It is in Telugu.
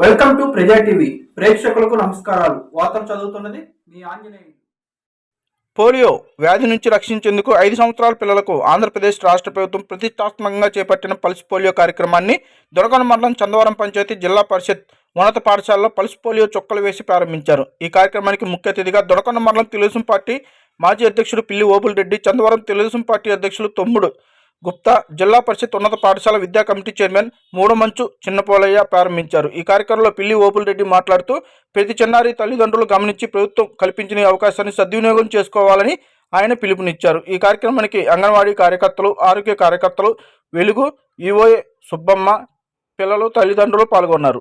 వెల్కమ్ టు ప్రజా టీవీ. ప్రేక్షకులకు నమస్కారాలు. వార్తలు చదువుతున్నది మీ ఆంజనేయ పోలియో వ్యాధి నుంచి రక్షించేందుకు ఐదు సంవత్సరాల పిల్లలకు ఆంధ్రప్రదేశ్ రాష్ట్ర ప్రభుత్వం ప్రతిష్టాత్మకంగా చేపట్టిన పల్స్ పోలియో కార్యక్రమాన్ని దొరకొండ మండలం చందవరం పంచాయతీ జిల్లా పరిషత్ ఉన్నత పాఠశాలలో పల్స్ పోలియో చుక్కలు వేసి ప్రారంభించారు. ఈ కార్యక్రమానికి ముఖ్య అతిథిగా దొరకన మండలం తెలుగుదేశం పార్టీ మాజీ అధ్యక్షుడు పిల్లి ఓబుల్ రెడ్డి చందవరం తెలుగుదేశం పార్టీ అధ్యక్షులు తమ్ముడు గుప్తా జిల్లా పరిషత్ ఉన్నత పాఠశాల విద్యా కమిటీ చైర్మన్ మూడమంచు చిన్నపోలయ్య ప్రారంభించారు. ఈ కార్యక్రమంలో పిల్లి ఓపుల్ రెడ్డి మాట్లాడుతూ ప్రతి చిన్నారి తల్లిదండ్రులు గమనించి ప్రభుత్వం కల్పించిన అవకాశాన్ని సద్వినియోగం చేసుకోవాలని ఆయన పిలుపునిచ్చారు. ఈ కార్యక్రమానికి అంగన్వాడీ కార్యకర్తలు ఆరోగ్య కార్యకర్తలు వెలుగు ఈఓఏ సుబ్బమ్మ పిల్లలు తల్లిదండ్రులు పాల్గొన్నారు.